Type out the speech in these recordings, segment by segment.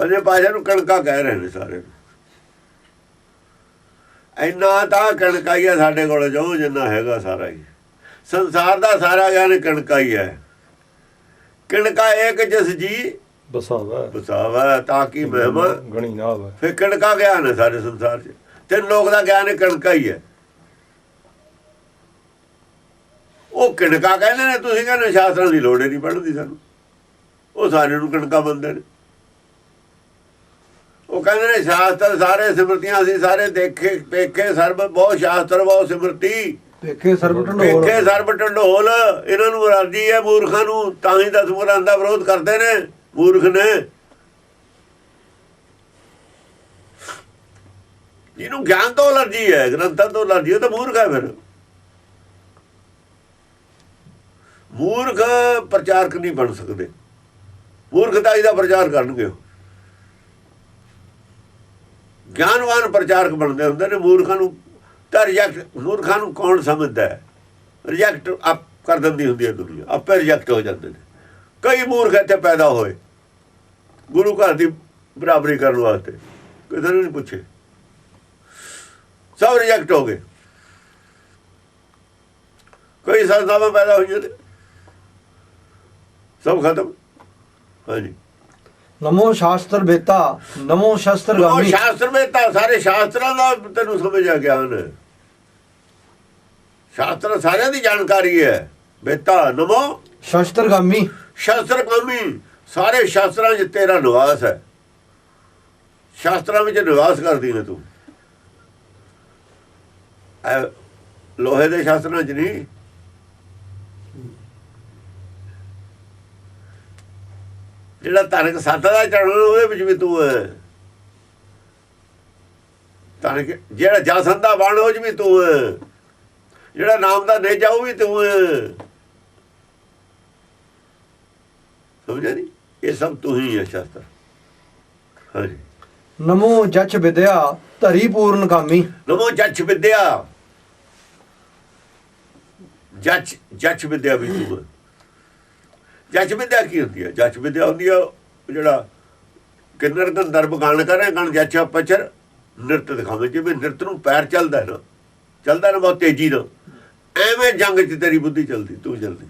ਪੰਜੇ ਪਾਸ਼ਾ ਨੂੰ ਕਣਕਾ ਕਹਿ ਰਹੇ ਨੇ ਸਾਰੇ। ਇੰਨਾ ਤਾਂ ਕਣਕਾ ਹੀ ਹੈ ਸਾਡੇ ਕੋਲ ਜੋ ਜਿੰਨਾ ਹੈਗਾ ਸਾਰਾ ਹੀ। ਸੰਸਾਰ ਦਾ ਸਾਰਾ ਗਿਆਨ ਕਣਕਾ ਹੀ ਹੈ। ਕਣਕਾ ਇੱਕ ਜਿਸ ਜੀ ਬਸਾਵਾ ਬਸਾਵਾ ਤਾਂ ਕੀ ਮਹਿਮਾ? ਗਣੀ ਨਾ ਹੋਵੇ। ਫਿਰ ਕਣਕਾ ਗਿਆਨ ਹੈ ਸਾਰੇ ਸੰਸਾਰ 'ਚ। ਤੇ ਲੋਕ ਦਾ ਗਿਆਨ ਕਣਕਾ ਹੀ ਹੈ। ਉਹ ਕਣਕਾ ਕਹਿੰਦੇ ਨੇ ਤੁਸੀਂ ਕਹਿੰਦੇ ਸ਼ਾਸਤਰਾਂ ਦੀ ਲੋੜ ਨਹੀਂ ਪੜ੍ਹਦੀ ਸਾਨੂੰ। ਉਹ ਸਾਰੇ ਨੂੰ ਕਣਕਾ ਬੰਦੇ ਨੇ। ਉਹ ਕਹਿੰਦੇ ਨੇ ਸ਼ਾਸਤਰ ਸਾਰੇ ਸਿਮਰਤੀਆਂ ਅਸੀਂ ਸਾਰੇ ਦੇਖੇ ਪੇਖੇ ਸਰਬ ਬਹੁਤ ਸ਼ਾਸਤਰ ਬਹੁਤ ਸਿਮਰਤੀ। ਵੇਖੇ ਸਰਬ ਢੰਡੋਲ ਪੇਖੇ ਸਰਬ ਢੰਡੋਲ ਇਹਨਾਂ ਨੂੰ ਅਲਰਜੀ ਹੈ ਮੂਰਖਾਂ ਨੂੰ ਤਾਂ ਹੀ ਦਸ ਮੁਰਾਂ ਦਾ ਵਿਰੋਧ ਕਰਦੇ ਨੇ ਮੂਰਖ ਨੇ। ਜਿਹਨੂੰ ਗਿਆਨ ਤੋਂ ਅਲਰਜੀ ਹੈ ਗ੍ਰੰਥਾਂ ਤੋਂ ਅਲਰਜੀ ਹੈ ਤਾਂ ਮੂਰਖ ਹੈ ਫਿਰ। ਮੂਰਖ ਪ੍ਰਚਾਰਕ ਨਹੀਂ ਬਣ ਸਕਦੇ। ਮੂਰਖਤਾ ਦਾ ਪ੍ਰਚਾਰ ਕਰਨਗੇ ਉਹ। ਗਿਆਨਵਾਨ ਪ੍ਰਚਾਰਕ ਬਣਦੇ ਹੁੰਦੇ ਨੇ, ਮੂਰਖਾਂ ਨੂੰ ਤਾਂ ਰਿਜੈਕਟ ਮੂਰਖਾਂ ਨੂੰ ਕੌਣ ਸਮਝਦਾ ਹੈ? ਰਿਜੈਕਟ ਆਪ ਕਰ ਦਿੰਦੀ ਹੁੰਦੀ ਹੈ ਦੁਨੀਆ, ਆਪੇ ਰਿਜੈਕਟ ਹੋ ਜਾਂਦੇ ਨੇ। ਕਈ ਮੂਰਖ ਇੱਥੇ ਪੈਦਾ ਹੋਏ, ਗੁਰੂ ਘਰ ਦੀ ਬਰਾਬਰੀ ਕਰਨ ਵਾਸਤੇ, ਕਿਸੇ ਨੇ ਨਹੀਂ ਪੁੱਛੇ। ਸਭ ਰਿਜੈਕਟ ਹੋ ਗਏ। ਕਈ ਸੰਸਥਾਵਾਂ ਪੈਦਾ ਹੋਈਆਂ ਨੇ ਸਭ ਖਤਮ। ਹਾਂਜੀ। ਨਮੋ ਸ਼ਾਸਤਰ ਬੇਤਾ ਨਮੋ ਸ਼ਸਤਰ ਗਾਮੀ। ਸ਼ਾਸਤਰ ਵਿੱਚ ਤਾਂ ਸਾਰੇ ਸ਼ਾਸਤਰਾਂ ਦਾ ਤੈਨੂੰ ਸਮਝ ਆ ਗਿਆਨ ਸ਼ਾਸਤਰ ਸਾਰਿਆਂ ਦੀ ਜਾਣਕਾਰੀ ਹੈ। ਬੇਤਾ ਨਮੋ ਸ਼ਸਤਰ ਗਾਮੀ। ਸ਼ਾਸਤਰ ਕਾਮੀ ਸਾਰੇ ਸ਼ਾਸਤਰਾਂ 'ਚ ਤੇਰਾ ਨਿਵਾਸ ਹੈ। ਸ਼ਾਸਤਰਾਂ ਵਿੱਚ ਨਿਵਾਸ ਕਰਦੀ ਹੈ ਤੂੰ। ਲੋਹੇ ਦੇ ਸ਼ਾਸਤਰਾਂ 'ਚ ਨਹੀਂ। ਜਿਹੜਾ ਧਾਰਕ ਸੱਤ ਦਾ ਚੜ੍ਹਨ ਉਹਦੇ ਵਿੱਚ ਵੀ ਤੂੰ ਹੈ ਧਾਰਕ ਜਿਹੜਾ ਜਸਨ ਦਾ ਬਣ ਉਹ ਵੀ ਤੂੰ ਹੈ ਜਿਹੜਾ ਨਾਮ ਦਾ ਨੇਜਾ ਉਹ ਵੀ ਤੂੰ ਹੈ ਸਮਝਿਆ ਨਹੀਂ ਇਹ ਸਭ ਤੂੰ ਹੀ ਹੈ ਸ਼ਾਸਤਰ। ਹਾਂਜੀ। ਨਮੋ ਜਚ ਵਿਦਿਆ ਧਰੀ ਪੂਰਨ ਕਾਮੀ ਨਮੋ ਜੱਜ ਵਿਦਿਆ। ਜੱਜ ਜੱਜ ਵਿਦਿਆ ਵੀ ਤੂੰ ਹੈ। ਜੱਜ ਵਿਦਿਆ ਕੀ ਹੁੰਦੀ ਹੈ? ਜੱਜ ਵਿਦਿਆ ਹੁੰਦੀ ਹੈ ਜਿਹੜਾ ਕਿੰਨਰ ਗੰਧਰਵ ਗਾਣ ਕਰੇ ਗਣ ਜੱਛਾ ਪਚਰ ਨਿਰਤ ਦਿਖਾਵੇ ਜਿਵੇਂ ਨ੍ਰਿਤ ਨੂੰ ਪੈਰ ਚੱਲਦਾ ਨਾ ਚੱਲਦਾ ਨਾ ਬਹੁਤ ਤੇਜ਼ੀ ਨਾਲ। ਐਵੇਂ ਜੰਗ 'ਚ ਤੇਰੀ ਬੁੱਧੀ ਚੱਲਦੀ, ਤੂੰ ਚੱਲਦੀ।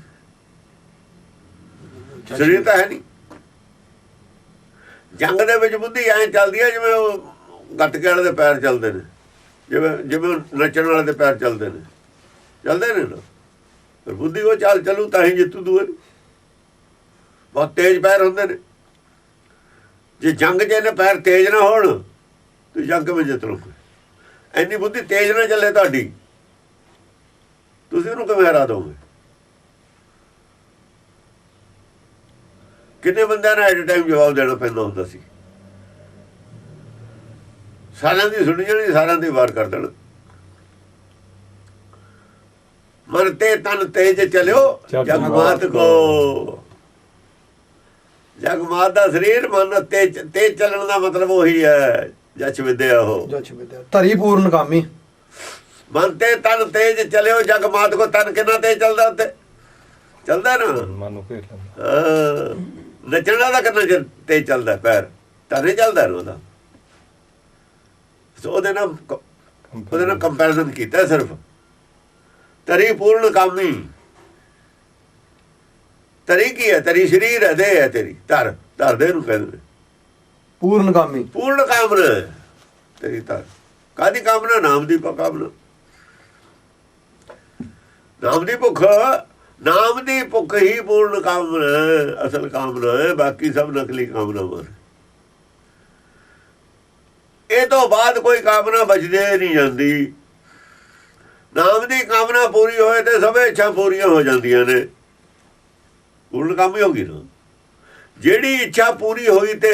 ਸਰੀਰ ਤਾਂ ਹੈ ਨਹੀਂ। ਜੰਗ ਦੇ ਵਿੱਚ ਬੁੱਧੀ ਐਂ ਚੱਲਦੀ ਹੈ ਜਿਵੇਂ ਉਹ ਗੱਤਕੇ ਵਾਲੇ ਦੇ ਪੈਰ ਚੱਲਦੇ ਨੇ, ਜਿਵੇਂ ਜਿਵੇਂ ਨੱਚਣ ਵਾਲੇ ਦੇ ਪੈਰ ਚੱਲਦੇ ਨੇ। ਚੱਲਦੇ ਨੇ ਨਾ। ਪਰ ਬੁੱਧੀ ਉਹ ਚੱਲ ਚੱਲੂ ਤਾਂ ਹੀ ਜਿੱਤੂ ਦੂਰ ਬਹੁਤ ਤੇਜ਼ ਪੈਰ ਹੁੰਦੇ ਨੇ। ਜੇ ਜੰਗ 'ਚ ਇਹਨੇ ਪੈਰ ਤੇਜ਼ ਨਾ ਹੋਣ ਤੇ ਜੰਗ ਵਿੱਚ ਜਿੱਤ ਲਓਗੇ ਐਨੀ ਬੁੱਧੀ ਤੇਜ਼ ਨਾ ਚੱਲੇ ਤੁਹਾਡੀ। ਤੁਸੀਂ ਉਹਨੂੰ ਕਿਵੇਂ ਹਰਾ ਦੋਗੇ? ਕਿੰਨੇ ਬੰਦਿਆਂ ਨੇ ਐਟ ਟਾਈਮ ਜਵਾਬ ਦੇਣਾ ਪੈਂਦਾ ਹੁੰਦਾ ਸੀ? ਸਾਰਿਆਂ ਦੀ ਸੁਣੀ ਜਾਣੀ ਸਾਰਿਆਂ ਦੀ ਵਾਰ ਕਰ ਦੇਣਾ। ਮਨ ਤੇ ਤਨ ਤੇਜ ਚਲਿਓ ਜਗ ਜਗਮਾਤ ਕੋ। ਜਗਮਾਤ ਦਾ ਸਰੀਰ ਮਨ ਤੇ ਤੇ ਚੱਲਣ ਦਾ ਮਤਲਬ ਉਹੀ ਹੈ ਜਚ ਵਿਦਿਆ ਉਹ। ਜਚ ਵਿਦਿਆ ਧਰੀ ਪੂਰਨ ਕਾਮੀ। ਮਨ ਤੇ ਤਨ ਤੇਜ ਚਲਿਓ ਜਗਮਾਤ ਕੋ ਤਨ ਕਿੰਨਾ ਤੇਜ ਚੱਲਦਾ ਉੱਤੇ? ਚੱਲਦਾ ਨਾ? ਮਨ ਨੂੰ ਘੇਰ ਲੈਂਦਾ। ਹਾਂ, ਨੱਚਣਾ ਦਾ ਕਿੰਨਾ ਤੇਜ ਚੱਲਦਾ ਪੈਰ? ਤਾਂ ਨਹੀਂ ਚੱਲਦਾ ਉਹਦਾ। ਸੋ ਉਹਦੇ ਨਾਲ ਉਹਦੇ ਨਾਲ ਕੰਪੈਰੀਜ਼ਨ ਕੀਤਾ ਸਿਰਫ। ਤਰੀ ਪੂਰਨ ਕਾਮੀ। ਤਰੀ ਕੀ ਹੈ? ਤਰੀ ਸਰੀਰ ਹੈ ਦੇਹ ਹੈ ਤੇਰੀ। ਧਰ ਧਰ ਦੇ ਨੂੰ ਕਹਿੰਦੇ। ਪੂਰਨ ਕਾਮੀ। ਪੂਰਨ ਕਾਮਨਾ। ਤੇਰੀ ਧਰ। ਕਾਦੀ ਕਾਮਨਾ? ਨਾਮ ਦੀ ਕਾਮਨਾ। ਨਾਮ ਦੀ ਭੁੱਖ। ਨਾਮ ਦੀ ਭੁੱਖ ਹੀ ਪੂਰਨ ਕਾਮਨਾ ਅਸਲ ਕਾਮਨਾ ਹੈ ਬਾਕੀ ਸਭ ਨਕਲੀ ਕਾਮਨਾਵਾਂ ਨੇ ਇਹ ਤੋਂ ਬਾਅਦ ਕੋਈ ਕਾਮਨਾ ਬਚਦੇ ਨਹੀਂ ਜਾਂਦੀ। ਨਾਮ ਦੀ ਕਾਮਨਾ ਪੂਰੀ ਹੋਏ ਤੇ ਸਭੇ ਇੱਛਾ ਪੂਰੀਆਂ ਹੋ ਜਾਂਦੀਆਂ ਨੇ। ਪੂਰਨ ਕੰਮ ਹੀ ਹੋ ਗਈ ਨਾ। ਜਿਹੜੀ ਇੱਛਾ ਪੂਰੀ ਹੋਈ ਤੇ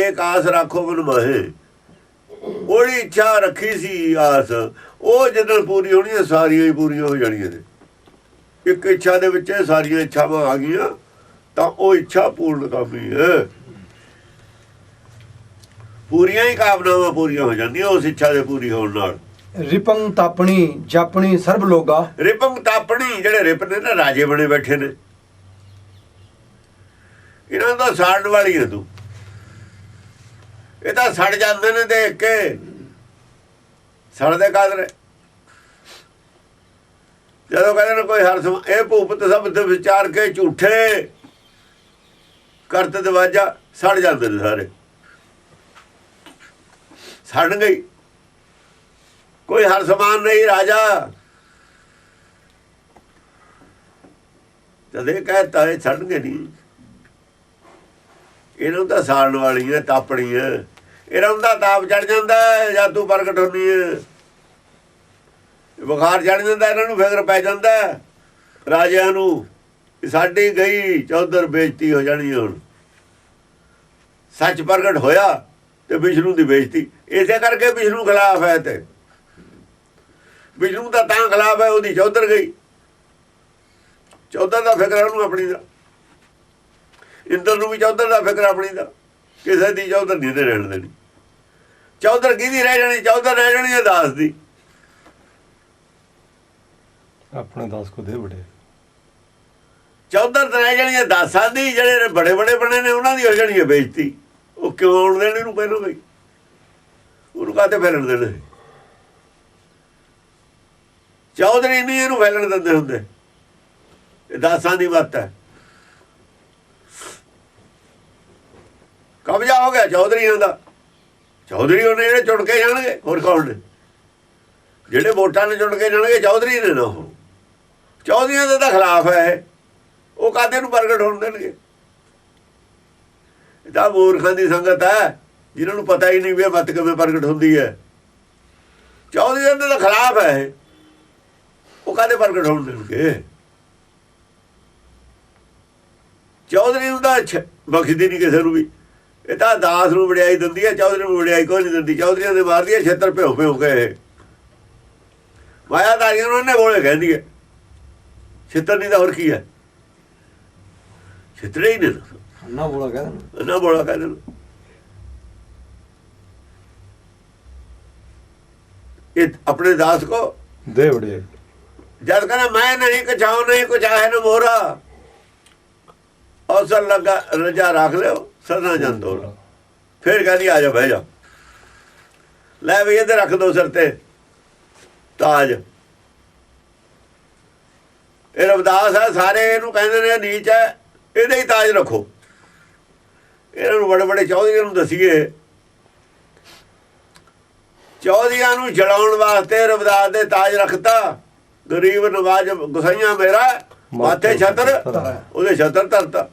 ਇੱਕ ਆਸ ਰੱਖੋ ਮਨ ਮਾਹੇ। ਉਹਦੀ ਇੱਛਾ ਰੱਖੀ ਸੀ ਆਸ ਉਹ ਜਦੋਂ ਪੂਰੀ ਹੋਣੀ ਹੈ ਸਾਰੀਆਂ ਹੀ ਪੂਰੀਆਂ ਹੋ ਜਾਣੀਆਂ ਨੇ। ਇੱਕ ਇੱਛਾ ਦੇ ਵਿੱਚ ਸਾਰੀਆਂ ਇੱਛਾਵਾਂ ਆ ਗਈਆਂ ਤਾਂ ਉਹ ਇੱਛਾ ਪੂਰਨ ਕਾਮੀ ਹੈ ਪੂਰੀਆਂ ਹੀ ਕਾਮਨਾਵਾਂ ਪੂਰੀਆਂ ਹੋ ਜਾਂਦੀਆਂ ਉਸ ਇੱਛਾ ਦੇ ਪੂਰੀ ਹੋਣ ਨਾਲ। ਰਿਪੰਗ ਤਾਪਣੀ ਜਾਪਣੀ ਸਰਬ ਲੋਗਾ। ਰਿਪੰਗ ਤਾਪਣੀ ਜਿਹੜੇ ਰਿਪ ਨੇ ਨਾ ਰਾਜੇ ਬਣੇ ਬੈਠੇ ਨੇ। ਇਹਨਾਂ ਦਾ ਸਾੜਨ ਵਾਲੀ ਹੈ ਤੂੰ। ਇਹ ਤਾਂ ਸੜ ਜਾਂਦੇ ਨੇ ਦੇਖ ਕੇ। ਸੜਦੇ ਕਾਦਰ ਜਦੋਂ ਕਹਿੰਦੇ ਨੇ ਕੋਈ ਹਰ ਸਮ ਇਹ ਭੂਪਤ ਸਭ ਤੇ ਵਿਚਾਰ ਕੇ ਝੂਠੇ ਕਰਤ ਦਵਾਜਾ ਸੜ ਜਾਂਦੇ ਨੇ ਸਾਰੇ। ਸੜ ਗਈ। ਕੋਈ ਹਰ ਸਮਾਨ ਨਹੀਂ ਰਾਜਾ। ਜਦੇ ਕਹਤਾ ਇਹ ਗਏ ਨਹੀਂ। ਇਹਨਾਂ ਨੂੰ ਤਾਂ ਸਾੜਨ ਵਾਲੀ ਹੈ ਤਾਪਣੀ ਇਹਨਾਂ ਨੂੰ ਤਾਂ ਤਾਪ ਚੜ ਜਾਂਦਾ, ਜਾਦੂ ਪ੍ਰਗਟ ਹੁੰਦੀ ਹੈ ਬੁਖਾਰ ਚੜ ਜਾਂਦਾ, ਇਹਨਾਂ ਨੂੰ ਫਿਕਰ ਪੈ ਜਾਂਦਾ। ਰਾਜਿਆਂ ਨੂੰ ਸਾਡੀ ਗਈ, ਚੌਧਰ ਬੇਇੱਜ਼ਤੀ ਹੋ ਜਾਣੀ ਹੁਣ। ਸੱਚ ਪ੍ਰਗਟ ਹੋਇਆ ਤੇ ਵਿਸ਼ਨੂੰ ਦੀ ਬੇਇੱਜ਼ਤੀ। ਇਸੇ ਕਰਕੇ ਵਿਸ਼ਨੂੰ ਖਿਲਾਫ ਹੈ ਤੇ। ਵਿਸ਼ਨੂੰ ਦਾ ਤਾਂ ਖਿਲਾਫ ਹੈ, ਉਹਦੀ ਚੌਧਰ ਗਈ। ਚੌਧਰ ਦਾ ਫਿਕਰ ਉਹਨੂੰ ਆਪਣੀ ਦਾ। ਇੰਦਰ ਨੂੰ ਵੀ ਚੌਧਰ ਦਾ ਫਿਕਰ ਆਪਣੀ ਦਾ। ਕਿਸੇ ਦੀ ਚੌਧਰ ਨਹੀਂ ਤੇ ਰਹਿਣ ਦੇਣੀ। ਚੌਧਰ ਕਿਹਦੀ ਰਹਿ ਜਾਣੀ? ਚੌਧਰ ਰਹਿ ਜਾਣੀ ਹੈ ਦਾਸ ਦੀ। ਆਪਣੇ ਦਾਸ ਕੋ ਦੇ ਬੜੇ ਚੌਧਰ ਤਾਂ ਰਹਿ ਜਾਣੀ ਹੈ ਦਾਸਾਂ ਦੀ ਜਿਹੜੇ ਬੜੇ ਬੜੇ ਬਣੇ ਨੇ ਉਹਨਾਂ ਦੀ ਹੋ ਜਾਣੀ ਹੈ ਬੇਇੱਜ਼ਤੀ। ਉਹ ਕਿਉਂ ਆਉਣ ਦੇਣ ਇਹਨੂੰ ਪਹਿਲਾਂ ਬਈ? ਉਹਨੂੰ ਕਾਤੇ ਫੈਲਣ ਦੇਣਾ ਚੌਧਰੀ ਨਹੀਂ ਇਹਨੂੰ ਫੈਲਣ ਦਿੰਦੇ ਹੁੰਦੇ। ਇਹ ਦਾਸਾਂ ਦੀ ਮੱਤ ਹੈ। ਕਬਜ਼ਾ ਹੋ ਗਿਆ ਚੌਧਰੀਆਂ ਦਾ। ਚੌਧਰੀ ਉਹਨੇ ਜਿਹੜੇ ਚੁਣ ਕੇ ਜਾਣਗੇ, ਹੋਰ ਕੌਣ ਨੇ? ਜਿਹੜੇ ਵੋਟਾਂ ਨੇ ਚੁਣ ਕੇ ਜਾਣਗੇ, ਚੌਧਰੀ ਨੇ ਨਾ ਉਹ। ਚੌਧਰੀਆਂ ਦੇ ਤਾਂ ਖਿਲਾਫ ਹੈ ਇਹ। ਉਹ ਕਾਦੇ ਨੂੰ ਪ੍ਰਗਟ ਹੋਣ ਦੇਣਗੇ? ਇਹ ਤਾਂ ਮੂਰਖਾਂ ਦੀ ਸੰਗਤ ਹੈ ਜਿਨ੍ਹਾਂ ਨੂੰ ਪਤਾ ਹੀ ਨਹੀਂ ਵੀ ਇਹ ਮਤ ਕਿਵੇਂ ਪ੍ਰਗਟ ਹੁੰਦੀ ਹੈ। ਚੌਧਰੀਆਂ ਦੇ ਤਾਂ ਖਿਲਾਫ ਹੈ ਇਹ। ਉਹ ਕਾਦੇ ਪ੍ਰਗਟ ਹੋਣ ਦੇਣਗੇ? ਚੌਧਰੀ ਨੂੰ ਤਾਂ ਬਖਸ਼ਦੀ ਨਹੀਂ ਕਿਸੇ ਨੂੰ ਵੀ। ਇਹ ਤਾਂ ਦਾਸ ਨੂੰ ਵਡਿਆਈ ਦਿੰਦੀ ਹੈ ਚੌਧਰੀ ਨੂੰ ਵਡਿਆਈ ਕੋਈ ਨਹੀਂ ਦਿੰਦੀ। ਚੌਧਰੀਆਂ ਦੇ ਮਾਰਦੀ ਹੈ ਛੇਤਰ ਭਿਓ ਭਿਓ ਗਏ ਮਾਇਆਦਾਰੀਆਂ ਨੂੰ ਉਹਨੇ ਬੋਲੇ ਕਹਿੰਦੀ ਹੈ। ਛੇਤਰ ਨਹੀਂ ਤਾਂ ਹੋਰ ਕੀ ਹੈ? ਛੇਤਰੇ ਹੀ ਨੇ ਨਾ। ਬੋਲਾ ਕਹਿੰਦਾ ਨਾ ਬੋਲਾ ਕਹਿੰਦੇ। ਇਹ ਆਪਣੇ ਦਾਸ ਕੋ? ਦੇ ਬੜੇ ਜਦ ਕਹਿੰਦਾ ਮੈਂ ਨਹੀਂ ਕਛਾਉ ਨਹੀਂ ਕੁਛ ਹੈ ਨਾ ਮੋਰਾ ਅਵਸਰ ਲੱਗਾ ਰਜਾ ਰੱਖ ਲਿਓ। ਸਦਾ ਜੰਦੋ ਫਿਰ ਕਹਿੰਦੀ ਆ ਜਾ ਬਹਿ ਜਾ। ਲੈ ਵੀ ਇਹਦੇ ਰੱਖ ਦੋ ਸਿਰ ਤੇ। ਤਾਜ। ਇਹ ਰਵਦਾਸ ਹੈ ਸਾਰੇ ਇਹਨੂੰ ਕਹਿੰਦੇ ਨੇ ਨੀਚ ਹੈ ਇਹਦੇ ਹੀ ਤਾਜ ਰੱਖੋ। ਇਹਨਾਂ ਨੂੰ ਬੜੇ ਬੜੇ ਚੌਧਰੀਆਂ ਨੂੰ ਦਸੀਏ। ਚੌਧਰੀਆਂ ਨੂੰ ਜਲਾਉਣ ਵਾਸਤੇ ਰਵਦਾਸ ਦੇ ਤਾਜ ਰੱਖਤਾ। ਗਰੀਬ ਨਵਾਜ ਗੁਸਾਈਆਂ ਮੇਰਾ ਮਾਥੇ ਛਤਰ। ਉਹਦੇ ਛਤਰ ਧਰਤਾ।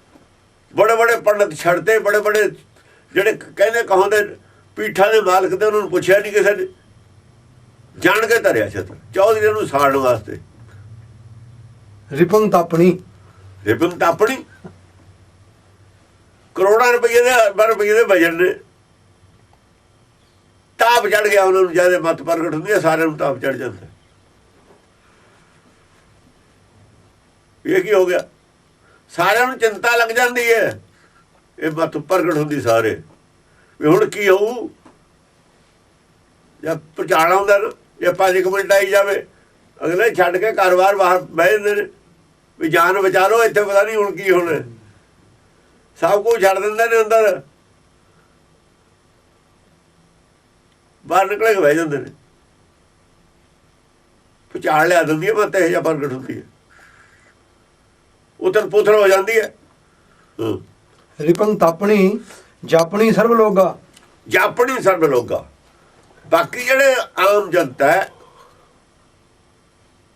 ਬੜੇ ਬੜੇ ਪੰਡਤ ਛੱਡਤੇ ਬੜੇ ਬੜੇ ਜਿਹੜੇ ਕਹਿੰਦੇ ਕਹਾਂਦੇ ਪੀਠਾਂ ਦੇ ਮਾਲਕ ਤੇ ਉਹਨਾਂ ਨੂੰ ਪੁੱਛਿਆ ਨਹੀਂ ਕਿਸੇ ਨੇ। ਜਾਣ ਕੇ ਧਰਿਆ ਛਤਰ ਚੌਧਰੀਆਂ ਨੂੰ ਸਾੜਨ ਵਾਸਤੇ। ਰਿਪੰਗ ਤਾਪਣੀ ਰਿਬਨ ਤਾਂ ਆਪਣੀ। ਕਰੋੜਾਂ ਰੁਪਏ ਦੇ ਅਰਬਾਂ ਰੁਪਏ ਦੇ ਵਜਨ ਨੇ। ਤਾਪ ਚੜ ਗਿਆ ਉਹਨਾਂ ਨੂੰ ਜ਼ਿਆਦਾ ਮਤ ਪ੍ਰਗਟ ਹੁੰਦੀ ਹੈ ਸਾਰਿਆਂ ਨੂੰ ਤਾਪ ਚੜ ਜਾਂਦਾ। ਇਹ ਕੀ ਹੋ ਗਿਆ? ਸਾਰਿਆਂ ਨੂੰ ਚਿੰਤਾ ਲੱਗ ਜਾਂਦੀ ਹੈ ਇਹ ਮਤ ਪ੍ਰਗਟ ਹੁੰਦੀ ਸਾਰੇ। ਵੀ ਹੁਣ ਕੀ ਹੋਊ? ਜਦ ਪਛਾਣ ਆਉਂਦਾ ਨਾ ਜੇ ਪੰਜ ਕੁ ਮਿੰਟ ਆਈ ਜਾਵੇ। ਅਗਲੇ ਛੱਡ ਕੇ ਘਰ-ਬਾਰ ਬਾਹਰ ਬਹਿ ਜਾਂਦੇ ਨੇ। ਵੀ ਜਾਨ ਬਚਾ ਲਓ, ਇੱਥੇ ਪਤਾ ਨਹੀਂ ਹੁਣ ਕੀ ਹੋਣਾ। ਸਭ ਕੁਝ ਛੱਡ ਦਿੰਦੇ ਨੇ ਅੰਦਰ। ਬਾਹਰ ਨਿਕਲ ਕੇ ਬਹਿ ਜਾਂਦੇ ਨੇ। ਪਛਾਣ ਲਿਆ ਦਿੰਦੀ ਹੈ ਮਤ ਇਹ ਜਿਹਾ ਪ੍ਰਗਟ ਹੁੰਦੀ ਹੈ ਉਤਰ ਪੁੱਥਰ ਹੋ ਜਾਂਦੀ ਹੈ। ਰਿਪੰਗ ਤਾਪਣੀ ਜਾਪਣੀ ਸਰਬ ਲੋਗਾ ਜਾਪਣੀ ਸਰਬ ਲੋਗਾ ਬਾਕੀ ਜਿਹੜੇ ਆਮ ਜਨਤਾ ਹੈ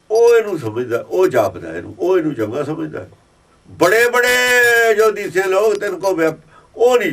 ਉਹ ਇਹਨੂੰ ਸਮਝਦਾ ਉਹ ਜਾਪਦਾ ਇਹਨੂੰ ਉਹ ਇਹਨੂੰ ਚੰਗਾ ਸਮਝਦਾ। ਬੜੇ ਬੜੇ ਜੋ ਦਿਸੇ ਲੋਕ ਤਿੰਨ ਕੋ ਉਹ ਨਹੀਂ